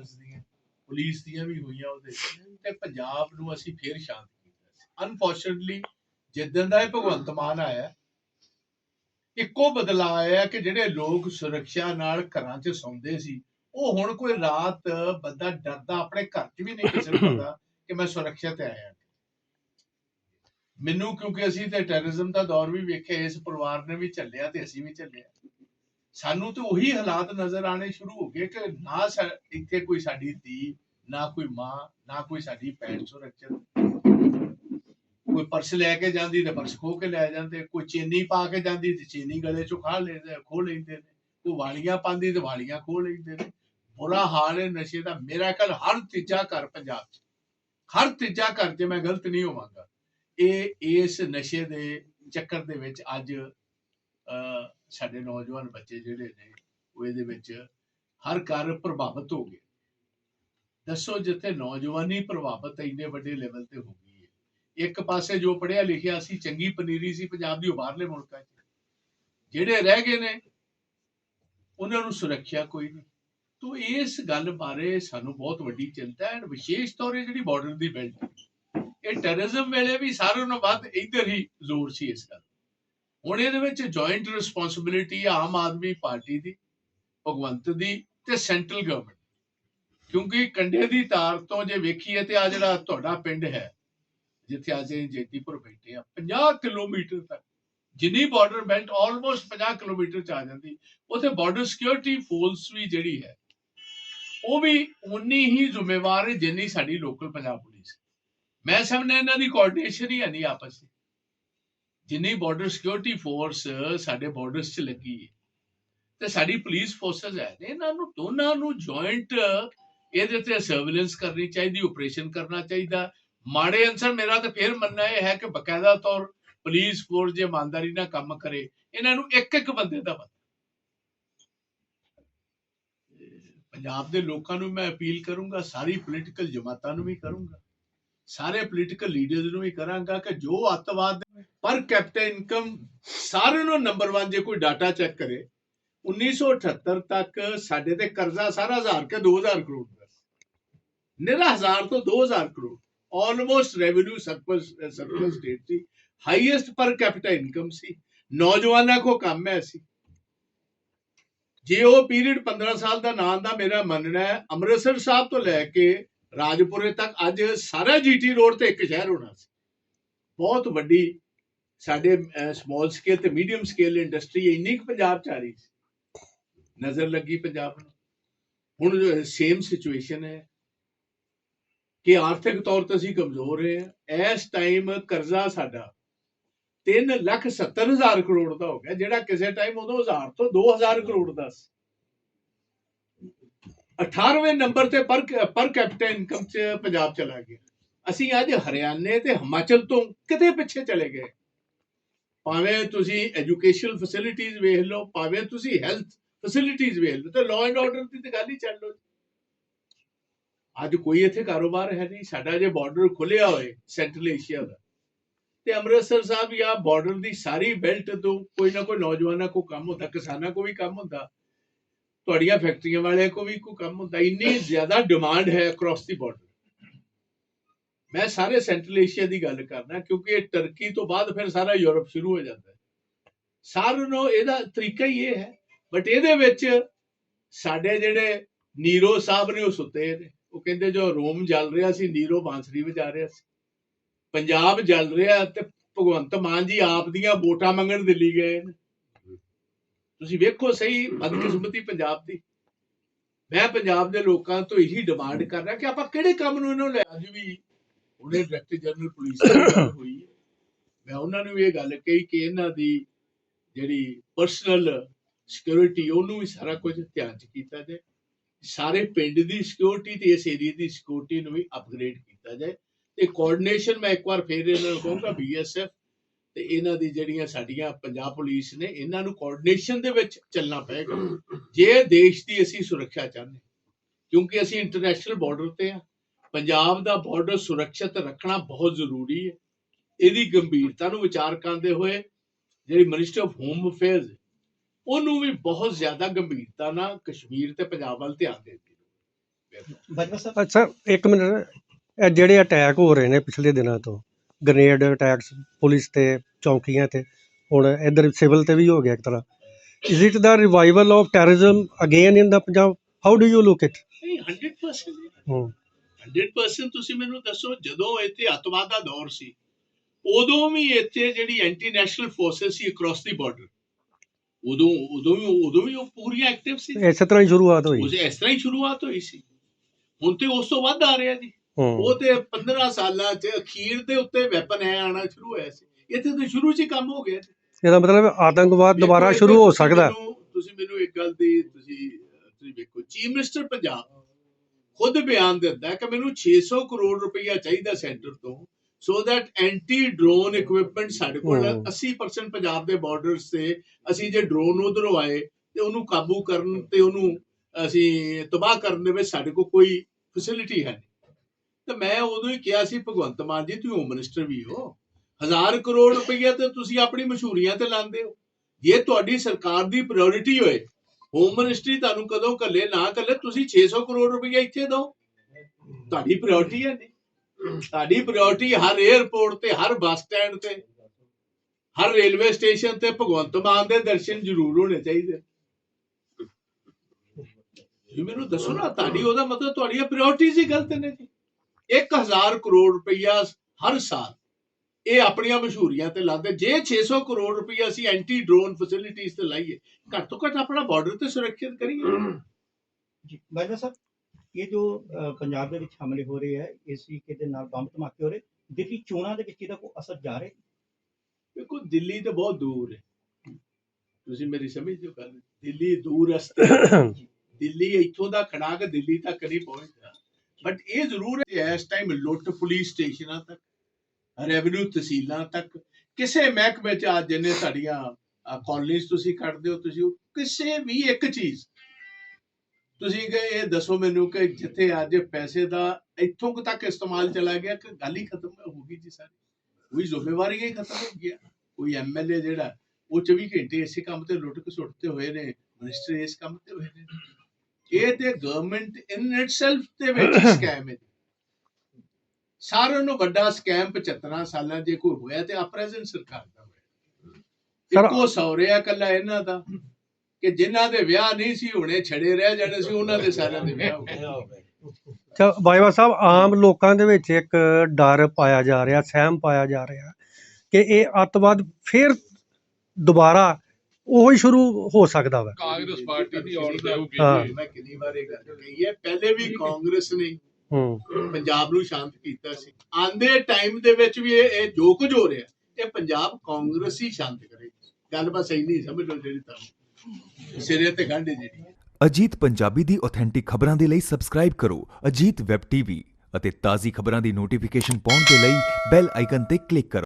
ਕਾਂਗਰਸ ਦੀਆਂ, ਪੁਲਿਸ ਦੀਆਂ ਵੀ ਹੋਈਆਂ ਉਹਦੇ। ਤੇ ਪੰਜਾਬ ਨੂੰ ਅਸੀਂ ਫੇਰ ਸ਼ਾਂਤ ਕੀਤਾ ਸੀ। ਅਨਫੋਰਚੂਨਟਲੀ ਜਿੱਦਣ ਦਾ ਇਹ ਭਗਵੰਤ ਮਾਨ ਆਇਆ, ਇੱਕੋ ਬਦਲਾਅ ਆਇਆ ਕਿ ਜਿਹੜੇ ਲੋਕ ਸੁਰੱਖਿਆ ਨਾਲ ਘਰਾਂ 'ਚ ਸੌਂਦੇ ਸੀ, ਉਹ ਹੁਣ ਕੋਈ ਰਾਤ ਬੰਦਾ ਡਰਦਾ, ਆਪਣੇ ਘਰ 'ਚ ਵੀ ਨਹੀਂ ਕਿਸੇ ਨੂੰ ਪਤਾ ਕਿ ਮੈਂ ਸੁਰੱਖਿਆ ਤੇ ਆਇਆ। ਮੈਨੂੰ ਕਿਉਂਕਿ ਅਸੀਂ ਤੇ ਟੈਰਰਿਜ਼ਮ ਦਾ ਦੌਰ ਵੀ ਵੇਖਿਆ, ਇਸ ਪਰਿਵਾਰ ਨੇ ਵੀ ਚੱਲਿਆ ਤੇ ਅਸੀਂ ਵੀ ਚੱਲਿਆ। ਸਾਨੂੰ ਤੇ ਉਹੀ ਹਾਲਾਤ ਨਜ਼ਰ ਆਣੇ ਸ਼ੁਰੂ ਹੋ ਗਏ ਕਿ ਨਾ ਇੱਥੇ ਕੋਈ ਸਾਡੀ ਧੀ ਨਾ ਕੋਈ ਮਾਂ ਨਾ ਕੋਈ ਸਾਡੀ ਭੈਣ ਸੁਰੱਖਿਅਤ। ਕੋਈ ਪਰਸ ਲੈ ਕੇ ਜਾਂਦੀ ਤੇ ਪਰਸ ਖੋ ਕੇ ਲੈ ਜਾਂਦੇ ਕੋਈ ਚੇਨੀ ਪਾ ਕੇ ਜਾਂਦੀ ਤੇ ਚੀਨੀ ਗਲੇ ਚੋਂ ਖਾ ਲੈਂਦੇ ਖੋ ਲੈਂਦੇ ਨੇ। ਕੋਈ ਵਾਲੀਆਂ ਪਾਉਂਦੀ ਤੇ ਵਾਲੀਆਂ ਖੋ ਲੈਂਦੇ ਨੇ। ਬੁਰਾ ਹਾਲ ਹੈ ਨਸ਼ੇ ਦਾ। ਮੇਰਾ ਖਿਆਲ ਹਰ ਤੀਜਾ ਘਰ ਪੰਜਾਬ 'ਚ। ਹਰ ਤੀਜਾ ਘਰ 'ਚ ਮੈਂ ਗਲਤ ਨਹੀਂ ਹੋਵਾਂਗਾ। ਇਹ ਇਸ ਨਸ਼ੇ ਦੇ ਚੱਕਰ ਦੇ ਵਿੱਚ ਅੱਜ ਅਹ, ਸਾਡੇ ਨੌਜਵਾਨ ਬੱਚੇ ਜਿਹੜੇ ਨੇ, ਉਹ ਇਹਦੇ ਵਿੱਚ ਹਰ ਘਰ ਪ੍ਰਭਾਵਿਤ ਹੋ ਗਏ। ਦੱਸੋ ਜਿੱਥੇ ਨੌਜਵਾਨੀ ਪ੍ਰਭਾਵਿਤ ਇੰਨੇ ਵੱਡੇ ਲੈਵਲ ਤੇ ਹੋ ਗਈ ਹੈ। ਇੱਕ ਪਾਸੇ ਜੋ ਪੜਿਆ ਲਿਖਿਆ ਸੀ, ਚੰਗੀ ਪਨੀਰੀ ਸੀ, ਪੰਜਾਬ ਦੀ ਬਾਹਰਲੇ ਮੁਲਕਾਂ 'ਚ। ਜਿਹੜੇ ਰਹਿ ਗਏ ਨੇ, ਉਹਨਾਂ ਨੂੰ ਸੁਰੱਖਿਆ ਕੋਈ ਨਹੀਂ। ਤੋ ਇਸ ਗੱਲ ਬਾਰੇ ਸਾਨੂੰ ਬਹੁਤ ਵੱਡੀ ਚਿੰਤਾ ਹੈ, and ਵਿਸ਼ੇਸ਼ ਤੌਰ ਤੇ ਜਿਹੜੀ ਬਾਰਡਰ ਦੀ ਬੈਲਟ ਇਹ ਟੈਰਰਿਜ਼ਮ ਵੇਲੇ ਵੀ ਸਾਰਿਆਂ ਨਾਲੋਂ ਵੱਧ ਇੱਧਰ ਹੀ ਜ਼ੋਰ ਸੀ ਇਸ ਗੱਲ ਹੁਣ ਇਹਦੇ ਵਿੱਚ joint responsibility Aam Aadmi party ਦੀ, ਭਗਵੰਤ ਦੀ ਤੇ ਸੈਂਟਰਲ ਗਵਰਨਮੈਂਟ ਕਿਉਂਕਿ ਕੰਡੇ ਦੀ ਤਾਰ ਤੋਂ ਜੇ ਵੇਖੀਏ ਤੇ ਆ ਜਿਹੜਾ ਤੁਹਾਡਾ ਪਿੰਡ ਹੈ, ਜਿੱਥੇ ਅੱਜ ਅਸੀਂ ਜੇਤੀਪੁਰ ਬੈਠੇ ਆ 50 ਕਿਲੋਮੀਟਰ ਤੱਕ, ਜਿੰਨੀ ਬਾਰਡਰ ਬੈਲਟ ਆਲਮੋਸਟ 50 ਕਿਲੋਮੀਟਰ ਚ ਆ ਜਾਂਦੀ, ਉਥੇ ਬਾਰਡਰ ਸਿਕਿਉਰਿਟੀ ਫੋਰਸ ਵੀ ਜਿਹੜੀ ਹੈ, ਉਹ ਵੀ ਉਨੀ ਹੀ ਜ਼ਿੰਮੇਵਾਰ ਹੈ ਜਿੰਨੀ ਸਾਡੀ ਲੋਕਲ ਪੰਜਾਬ ਪੁਲਿਸ ਮੈਂ ਸਮਝਦਾ ਇਹਨਾਂ ਦੀ ਕੋਆਰਡੀਨੇਸ਼ਨ ਹੀ ਹੈ ਨਹੀਂ ਆਪਸ ਵਿੱਚ। ਜਿੰਨੀ ਬਾਰਡਰ ਸਿਕਿਉਰਿਟੀ ਫੋਰਸ ਸਾਡੇ ਬਾਰਡਰਸ 'ਚ ਲੱਗੀ ਹੈ, ਤੇ ਸਾਡੀ ਪੁਲਿਸ ਫੋਰਸਸ ਹੈ ਇਹਨਾਂ ਨੂੰ ਦੋਨਾਂ ਨੂੰ ਜੁਆਇੰਟ ਇਹਦੇ ਤੇ ਸਰਵੇਲੈਂਸ ਕਰਨੀ ਚਾਹੀਦੀ ਆਪਰੇਸ਼ਨ ਕਰਨਾ ਚਾਹੀਦਾ। ਮਾੜੇ ਅਨਸਰ ਮੇਰਾ ਤਾਂ ਫੇਰ ਮੰਨਣਾ ਇਹ ਹੈ ਕਿ ਬਕਾਇਦਾ ਤੌਰ ਪੁਲਿਸ ਫੋਰਸ ਜੇ ਇਮਾਨਦਾਰੀ ਨਾਲ ਕੰਮ ਕਰੇ, ਇਹਨਾਂ ਨੂੰ ਇੱਕ ਇੱਕ ਬੰਦੇ ਦਾ ਪਤਾ। ਪੰਜਾਬ ਦੇ ਲੋਕਾਂ ਨੂੰ ਮੈਂ ਅਪੀਲ ਕਰੂੰਗਾ, ਸਾਰੀ ਪੋਲੀਟੀਕਲ ਜਮਾਤਾਂ ਨੂੰ ਵੀ ਕਰੂੰਗਾ, ਸਾਰੇ ਪੋਲੀਟੀਕਲ ਲੀਡਰਸ ਨੂੰ ਵੀ ਕਰਾਂਗਾ ਕਿ ਜੋ ਅੱਤਵਾਦ ਪਰ ਕੈਪਟਨ ਇਨਕਮ ਸਾਰਿਆਂ ਨੂੰ ਨੰਬਰ 1 ਜੇ ਕੋਈ ਡਾਟਾ ਚੈੱਕ ਕਰੇ 1978 ਤੱਕ ਸਾਡੇ ਤੇ ਕਰਜ਼ਾ ਸਾਰਾ ਹਜ਼ਾਰ ਕੇ 2000 ਕਰੋੜ ਦਾ ਸੀ। ਨਿਰਾ ਤੋਂ 2000 crore almost revenue surplus surplus state ਸੀ। ਹਾਈਐਸਟ ਪਰ ਕੈਪੀਟਾ ਇਨਕਮ ਸੀ। ਨੌਜਵਾਨਾਂ ਕੋ ਕੰਮ ਹੈ ਸੀ ਜੇ ਉਹ ਪੀਰੀਅਡ 15 ਸਾਲ ਦਾ ਨਾਂ ਦਾ ਮੇਰਾ ਮੰਨਣਾ ਹੈ, ਅੰਮ੍ਰਿਤਸਰ ਸਾਹਿਬ ਤੋਂ ਲੈ ਕੇ ਰਾਜਪੁਰੇ ਤੱਕ ਅੱਜ ਸਾਰਾ ਜੀਟੀ ਰੋਡ ਤੇ ਇੱਕ ਸ਼ਹਿਰ ਹੋਣਾ ਸੀ। ਬਹੁਤ ਵੱਡੀ ਸਾਡੇ ਸਮਾਲ ਸਕੇਲ ਤੇ ਮੀਡੀਅਮ ਸਕੇਲ ਇੰਡਸਟਰੀ ਇੰਨੀ ਕੁ ਪੰਜਾਬ ਚ ਆ ਰਹੀ ਸੀ। ਨਜ਼ਰ ਲੱਗੀ ਪੰਜਾਬ ਨੂੰ। ਹੁਣ ਸੇਮ ਸਿਚੁਏਸ਼ਨ ਹੈ ਕਿ ਆਰਥਿਕ ਤੌਰ ਤੇ ਅਸੀਂ ਕਮਜ਼ੋਰ ਹੈ। ਇਸ ਟਾਈਮ ਕਰਜ਼ਾ ਸਾਡਾ 3 ਲੱਖ 70 ਹਜ਼ਾਰ ਕਰੋੜ ਦਾ ਹੋ ਗਿਆ, ਜਿਹੜਾ ਕਿਸੇ ਟਾਈਮ ਉਦੋਂ ਹਜ਼ਾਰ ਤੋਂ 2000 ਕਰੋੜ ਦਾ ਸੀ। 18ਵੇਂ ਨੰਬਰ ਤੇ ਪਰ ਪਰ ਕੈਪੀਟਾ ਇਨਕਮ ਚ ਪੰਜਾਬ ਚਲਾ ਗਿਆ। ਅਸੀਂ ਅੱਜ ਹਰਿਆਣੇ ਤੇ ਹਿਮਾਚਲ ਤੋਂ ਕਿਤੇ ਪਿੱਛੇ ਚਲੇ ਗਏ। ਭਾਵੇਂ ਤੁਸੀਂ ਐਜੂਕੇਸ਼ਨਲ ਫੈਸਿਲਿਟੀਆਂ ਵੇਖ ਲਓ, ਭਾਵੇਂ ਤੁਸੀਂ ਹੈਲਥ ਫੈਸਿਲਿਟੀਆਂ ਵੇਖ ਲਓ, ਤੇ ਲਾਅ ਐਂਡ ਆਰਡਰ ਦੀ ਤੇ ਗੱਲ ਹੀ ਚੱਲ ਲਓ ਅੱਜ ਕੋਈ ਇੱਥੇ ਕਾਰੋਬਾਰ ਹੈ ਨਹੀਂ, ਸਾਡਾ ਜੇ ਬਾਰਡਰ ਖੁੱਲਿਆ ਹੋਏ ਸੈਂਟਰਲ ਏਸ਼ੀਆ ਦਾ, ਤੇ ਅੰਮ੍ਰਿਤਸਰ ਸਾਹਿਬ ਜਾਂ ਬਾਰਡਰ ਦੀ ਸਾਰੀ ਬੈਲਟ ਤੋਂ ਕੋਈ ਨਾ ਕੋਈ ਨੌਜਵਾਨਾਂ ਕੋ ਕੰਮ ਹੁੰਦਾ, ਕਿਸਾਨਾਂ ਕੋ ਵੀ ਕੰਮ ਹੁੰਦਾ, ਤੁਹਾਡੀਆਂ ਫੈਕਟਰੀਆਂ ਵਾਲਿਆਂ ਕੋ ਵੀ ਕੋਈ ਕੰਮ ਹੁੰਦਾ, ਇੰਨੀ ਜ਼ਿਆਦਾ ਡਿਮਾਂਡ ਹੈ ਅਕ੍ਰੋਸ ਦੀ ਬਾਰਡਰ ਮੈਂ ਸਾਰੇ ਸੈਂਟਰਲ ਏਸ਼ੀਆ ਦੀ ਗੱਲ ਕਰਦਾ ਕਿਉਂਕਿ ਇਹ ਟਰਕੀ ਤੋਂ ਬਾਅਦ ਫਿਰ ਸਾਰਾ ਯੂਰਪ ਸ਼ੁਰੂ ਹੋ ਜਾਂਦਾ ਹੈ। ਸਾਰਿਆਂ ਨੂੰ ਇਹਦਾ ਤਰੀਕਾ ਹੀ ਇਹ ਹੈ ਬਟ ਇਹਦੇ ਵਿੱਚ ਸਾਡੇ ਜਿਹੜੇ ਨੀਰੋ ਸਾਹਿਬ ਨੇ ਉਹ ਸੁੱਤੇ ਨੇ। ਉਹ ਕਹਿੰਦੇ ਜੋ ਰੋਮ ਜਲ ਰਿਹਾ ਸੀ, ਨੀਰੋ ਬਾਂਸਰੀ ਵਜਾ ਰਿਹਾ ਸੀ। ਪੰਜਾਬ ਜਲ ਰਿਹਾ ਤੇ ਭਗਵੰਤ ਮਾਨ ਜੀ ਆਪ ਦੀਆਂ ਵੋਟਾਂ ਮੰਗਣ ਦਿੱਲੀ ਗਏ ਨੇ। ਤੁਸੀਂ ਵੇਖੋ ਸਹੀ ਬਦਕਿਸਮਤੀ ਪੰਜਾਬ ਦੀ। ਮੈਂ ਪੰਜਾਬ ਦੇ ਲੋਕਾਂ ਤੋਂ ਇਹੀ ਡਿਮਾਂਡ ਕਰ ਰਿਹਾ ਕਿ ਆਪਾਂ ਕਿਹੜੇ ਕੰਮ ਨੂੰ ਇਹਨੂੰ ਲੈ ਅੱਜ ਵੀ ਉਹਨੇ ਡਾਇਰੈਕਟਰ ਜਨਰਲ ਪੁਲਿਸ ਦੀ ਗੱਲ ਹੋਈ ਹੈ। ਮੈਂ ਉਹਨਾਂ ਨੂੰ ਇਹ ਗੱਲ ਕਹੀ ਕਿ ਇਹਨਾਂ ਦੀ ਜਿਹੜੀ ਪਰਸਨਲ ਸਿਕਿਉਰਿਟੀ ਉਹਨੂੰ ਵੀ ਸਾਰਾ ਕੁਝ ਧਿਆਨ ਚ ਕੀਤਾ ਜਾਏ। ਸਾਰੇ ਪਿੰਡ ਦੀ ਸਿਕਿਉਰਿਟੀ ਤੇ ਇਸ ਏਰੀਆ ਦੀ ਸਿਕਿਉਰਿਟੀ ਨੂੰ ਵੀ ਅਪਗ੍ਰੇਡ ਕੀਤਾ ਜਾਏ। ਤੇ ਕੋਆਰਡੀਨੇਸ਼ਨ ਮੈਂ ਇੱਕ ਵਾਰ ਫੇਰ ਇਹਨਾਂ ਨੂੰ ਕਹੂੰਗਾ ਬੀਐਸਐਫ ਤੇ ਇਹਨਾਂ ਦੀ ਜਿਹੜੀਆਂ ਸਾਡੀਆਂ ਪੰਜਾਬ ਪੁਲਿਸ ਨੇ, ਇਹਨਾਂ ਨੂੰ ਕੋਆਰਡੀਨੇਸ਼ਨ ਦੇ ਵਿੱਚ ਚੱਲਣਾ ਪਏਗਾ। ਜੇ ਦੇਸ਼ ਦੀ ਅਸੀਂ ਸੁਰੱਖਿਆ ਚਾਹੁੰਦੇ, ਕਿਉਂਕਿ ਅਸੀਂ ਇੰਟਰਨੈਸ਼ਨਲ ਬਾਰਡਰ ਤੇ ਆ ਪੰਜਾਬ ਦਾ ਬਾਰਡਰ ਸੁਰੱਖਿਅਤ ਰੱਖਣਾ ਬਹੁਤ ਜ਼ਰੂਰੀ ਹੈ। ਇਹਦੀ ਗੰਭੀਰਤਾ ਨੂੰ ਵਿਚਾਰ ਕਰਦੇ ਹੋਏ ਜਿਹੜੀ ਮਿਨਿਸਟਰ ਆਫ ਹੋਮ ਅਫੇਅਰਸ ਉਹਨੂੰ ਵੀ ਬਹੁਤ ਜ਼ਿਆਦਾ ਗੰਭੀਰਤਾ ਨਾਲ ਕਸ਼ਮੀਰ ਤੇ ਪੰਜਾਬ ਵੱਲ ਧਿਆਨ ਦੇਣ ਅੱਛਾ ਇੱਕ ਮਿੰਟ ਇਹ ਜਿਹੜੇ ਅਟੈਕ ਹੋ ਰਹੇ ਨੇ ਪਿਛਲੇ ਦਿਨਾਂ ਤੋਂ ਗ੍ਰੇਨੇਡ ਅਟੈਕਸ ਪੁਲਿਸ ਤੇ ਚੌਂਕੀਆਂ ਤੇ ਹੁਣ ਇਧਰ ਸਿਵਲ ਤੇ ਵੀ ਹੋ ਗਿਆ ਇੱਕ ਤਰ੍ਹਾਂ। Is it the revival of terrorism again in the Punjab? How do you look it ਨਹੀਂ 100% ਹੂੰ। 100% ਤੁਸੀਂ ਮੈਨੂੰ ਦੱਸੋ ਜਦੋਂ ਇੱਥੇ ਅੱਤਵਾਦ ਦਾ ਦੌਰ ਸੀ ਉਦੋਂ ਵੀ ਇੱਥੇ ਜਿਹੜੀ ਐਂਟੀ ਨੈਸ਼ਨਲ ਫੋਰਸਸ ਸੀ ਅਕ੍ਰੋਸ ਦੀ ਬਾਰਡਰ ਉਦੋਂ ਉਦੋਂ ਵੀ ਉਦੋਂ ਵੀ ਉਹ ਪੂਰੀਆਂ ਐਕਟਿਵ ਸੀ? ਇਸੇ ਤਰ੍ਹਾਂ ਹੀ ਸ਼ੁਰੂਆਤ ਹੋਈ। ਉਸ ਇਸ ਤਰ੍ਹਾਂ ਹੀ ਸ਼ੁਰੂਆਤ ਹੋਈ ਸੀ। ਹੁਣ ਤੇ ਉਸ ਤੋਂ ਵੱਧ ਆ ਰਿਹਾ ਜੀ। ਉਹ ਤੇ 15 ਸਾਲਾਂ ਚ ਅਖੀਰ ਦੇ ਉੱਤੇ ਵੈਪਨ ਹੈ ਆਣਾ ਸ਼ੁਰੂ ਹੋਇਆ ਸੀ। ਇੱਥੇ ਤਾਂ ਸ਼ੁਰੂ 'ਚ ਹੀ ਕੰਮ ਹੋ ਗਿਆ ਇਹਦਾ ਮਤਲਬ ਆਤੰਕਵਾਦ ਦੁਬਾਰਾ ਸ਼ੁਰੂ ਹੋ ਸਕਦਾ। ਤੁਸੀਂ ਮੈਨੂੰ ਇੱਕ ਗੱਲ ਦੀ ਤੁਸੀਂ ਤੁਸੀਂ ਵੇਖੋ ਚੀਫ ਮਿਨਿਸਟਰ ਪੰਜਾਬ ਖੁਦ ਬਿਆਨ ਦਿੰਦਾ ਕਿ ਮੈਨੂੰ 600 ਕਰੋੜ ਰੁਪਈਆ ਚਾਹੀਦਾ ਸੈਂਟਰ ਤੋਂ so that anti drone equipment ਸਾਡੇ ਕੋਲ ਹਮ। 80% ਪੰਜਾਬ ਦੇ ਬਾਰਡਰਸ ਤੇ ਅਸੀਂ ਜੇ ਡਰੋਨ ਉਧਰੋਂ ਆਏ ਤੇ ਉਹਨੂੰ ਕਾਬੂ ਕਰਨ ਤੇ ਉਹਨੂੰ ਅਸੀਂ ਤਬਾਹ ਕਰਨ ਦੇ ਵਿੱਚ ਸਾਡੇ ਕੋਲ ਕੋਈ ਫੈਸਿਲਿਟੀ ਹੈ ਨਹੀਂ। ਤੇ ਮੈਂ ਉਦੋਂ ਹੀ ਕਿਹਾ ਸੀ ਭਗਵੰਤ ਮਾਨ ਜੀ ਤੁਸੀਂ ਹੋਮ ਮਿਨਿਸਟਰ ਵੀ ਹੋ। ਹਜ਼ਾਰ ਕਰੋੜ ਰੁਪਈਆ ਤੇ ਤੁਸੀਂ ਆਪਣੀ ਮਸ਼ਹੂਰੀਆਂ ਤੇ ਲਾਉਂਦੇ ਹੋ। ਜੇ ਤੁਹਾਡੀ ਸਰਕਾਰ ਦੀ ਪ੍ਰਾਇੋਰਟੀ ਹੋਏ ਹੋਮ ਮਿਨਿਸਟਰੀ ਤੁਹਾਨੂੰ ਕਦੋਂ ਕੱਲੇ ਨਾ ਕੱਲੇ ਤੁਸੀਂ 600 ਕਰੋੜ ਰੁਪਈਆ ਇੱਥੇ ਦਿਓ। ਤੁਹਾਡੀ ਪ੍ਰਾਇੋਰਟੀ ਹੈ ਨਹੀਂ ਤੁਹਾਡੀ ਪ੍ਰਾਇੋਰਟੀ ਹਰ 에ਅਰਪੋਰਟ ਤੇ, ਹਰ ਬੱਸ ਸਟੈਂਡ ਤੇ, ਹਰ ਰੇਲਵੇ ਸਟੇਸ਼ਨ ਤੇ ਭਗਵੰਤ ਮਾਨ ਦੇ ਦਰਸ਼ਨ ਜ਼ਰੂਰ ਹੋਣੇ ਚਾਹੀਦੇ। ਜੀ ਮੈਨੂੰ ਦੱਸੋ ਨਾ, ਤੁਹਾਡੀ ਉਹਦਾ ਮਤਲਬ ਤੁਹਾਡੀਆਂ ਪ੍ਰਾਇੋਰਟੀਜ਼ ਹੀ ਗਲਤ ਨੇ ਜੀ। 1000 ਕਰੋੜ ਰੁਪਈਆ ਹਰ ਸਾਲ ਇਹ ਆਪਣੀਆਂ ਮਸ਼ਹੂਰੀਆਂ ਤੇ ਲਾਉਂਦੇ। ਜੇ 600 ਕਰੋੜ ਰੁਪਈਆ ਅਸੀਂ ਐਂਟੀ ਡਰੋਨ ਫੈਸਿਲਿਟੀਜ਼ ਤੇ ਲਾਈਏ ਘੱਟ ਤੋਂ ਘੱਟ ਆਪਣਾ ਬਾਰਡਰ ਤੇ ਸੁਰੱਖਿਅਤ ਕਰੀਏ। ਜੀ ਬਾਜਵਾ ਸਾਹਿਬ ਇਹ ਜੋ ਪੰਜਾਬ ਦੇ ਵਿੱਚ ਹਮਲੇ ਹੋ ਰਹੇ ਹੈ ਇਸ ਦੇ ਨਾਲ ਬੰਬ ਧਮਾਕੇ ਹੋ ਰਹੇ ਦਿੱਲੀ ਚੋਣਾਂ ਦੇ ਵਿੱਚ ਇਹਦਾ ਕੋਈ ਅਸਰ ਜਾ ਰਿਹਾ? ਦੇਖੋ ਦਿੱਲੀ ਤੇ ਬਹੁਤ ਦੂਰ ਹੈ। ਤੁਸੀਂ ਮੇਰੀ ਸਮਝਦੇ ਹੋ ਗੱਲ। ਦਿੱਲੀ ਦੂਰ ਰਸਤੇ ਹੈ। ਦਿੱਲੀ ਇੱਥੋਂ ਦਾ ਖੜਾ ਕੇ ਦਿੱਲੀ ਤੱਕ ਨਹੀਂ ਪਹੁੰਚਦਾ। ਬਟ ਇਹ ਜ਼ਰੂਰ ਹੈ ਇਸ ਟਾਈਮ ਲੁੱਟ ਪੁਲਿਸ ਸਟੇਸ਼ਨਾਂ ਤੱਕ ਰੈਵਨਿਊ ਤਹਿਸੀਲਾਂ ਤੱਕ ਕਿਸੇ ਮਹਿਕਮੇ ਚ ਅੱਜ ਜਿੰਨੇ ਸਾਡੀਆਂ ਕਾਲਨੀਜ਼ ਤੁਸੀਂ ਕੱਢਦੇ ਹੋ ਤੁਸੀਂ ਕਿਸੇ ਵੀ ਇੱਕ ਚੀਜ਼। ਤੁਸੀਂ ਕਿ ਇਹ ਦੱਸੋ ਮੈਨੂੰ ਕਿ ਜਿੱਥੇ ਅੱਜ ਪੈਸੇ ਦਾ ਇੱਥੋਂ ਤੱਕ ਇਸਤੇਮਾਲ ਚਲਾ ਗਿਆ ਕਿ ਗੱਲ ਹੀ ਖਤਮ ਹੋ ਗਈ ਜੀ ਸਾਰੀ। ਕੋਈ ਜ਼ਿੰਮੇਵਾਰੀ ਹੀ ਖਤਮ ਹੋ ਗਿਆ ਕੋਈ ਐਮਐਲਏ ਜਿਹੜਾ ਉਹ 24 ਘੰਟੇ ਇਸੇ ਕੰਮ ਤੇ ਲੁੱਟ ਕੇ ਸੁੱਟਦੇ ਹੋਏ ਨੇ ਮਿਨਿਸਟਰ ਇਸ ਕੰਮ ਤੇ ਹੋਏ ਨੇ। ਇਹ ਤੇ ਗਵਰਨਮੈਂਟ ਇਨ ਇਟਸੈਲਫ ਦੇ ਵਿੱਚ ਸਕੈਮ ਹੈ ਸਾਰਿਆਂ ਨੂੰ ਵੱਡਾ ਸਕੈਮ 75 ਸਾਲਾਂ ਜੇ ਕੋਈ ਹੋਇਆ ਤੇ ਆ ਪ੍ਰੈਜ਼ੈਂਟ ਸਰਕਾਰ ਦਾ ਹੋਇਆ। ਇੱਕੋ ਸੌਰਿਆ ਕੱਲਾ ਇਹਨਾਂ ਦਾ ਕਿ ਜਿਨ੍ਹਾਂ ਦੇ ਵਿਆਹ ਨਹੀਂ ਸੀ ਹੋਣੇ ਛੜੇ ਰਹਿ ਜਾਣੇ ਸੀ ਉਹਨਾਂ ਦੇ ਸਾਰਿਆਂ ਦੇ ਵਿਆਹ ਹੋ ਗਏ। ਤਾਂ ਬਾਈਵਾ ਸਾਹਿਬ ਆਮ ਲੋਕਾਂ ਦੇ ਵਿੱਚ ਇੱਕ ਡਰ ਪਾਇਆ ਜਾ ਰਿਹਾ ਸਹਿਮ ਪਾਇਆ ਜਾ ਰਿਹਾ ਕਿ ਇਹ ਅੱਤਵਾਦ ਫਿਰ ਦੁਬਾਰਾ ਉਹੀ ਸ਼ੁਰੂ ਹੋ ਸਕਦਾ ਵਾ। ਕਾਂਗਰਸ ਪਾਰਟੀ ਦੀ ਔਰ। ਮੈਂ ਕਿੰਨੀ ਵਾਰ ਇਹ ਗੱਲ ਕਹੀ ਹੈ ਪਹਿਲੇ ਵੀ ਕਾਂਗਰਸ ਨੇ ਹੂੰ। ਪੰਜਾਬ ਨੂੰ ਸ਼ਾਂਤ ਕੀਤਾ ਸੀ। ਆਂਦੇ ਟਾਈਮ ਦੇ ਵਿੱਚ ਵੀ ਇਹ ਇਹ ਜੋ ਕੁਝ ਹੋ ਰਿਹਾ ਇਹ ਪੰਜਾਬ ਕਾਂਗਰਸ ਹੀ ਸ਼ਾਂਤ ਕਰੇ। ਗੱਲ ਬਸ ਇੰਨੀ ਸਮਝ ਲਓ ਜਿਹੜੀ ਤੁਹਾਨੂੰ ਸਿਰੇ ਤੇ ਗੰਢੇ ਜਿਹੜੀ। ਅਜੀਤ ਪੰਜਾਬੀ ਦੀ ਆਥੈਂਟਿਕ ਖਬਰਾਂ ਦੇ ਲਈ ਸਬਸਕ੍ਰਾਈਬ ਕਰੋ ਅਜੀਤ ਵੈਬ ਟੀਵੀ ਅਤੇ ਤਾਜ਼ੀ ਖਬਰਾਂ ਦੀ ਨੋਟੀਫਿਕੇਸ਼ਨ ਪਾਉਣ ਦੇ ਲਈ ਬੈਲ ਆਈਕਨ ਤੇ ਕਲਿੱਕ ਕਰੋ।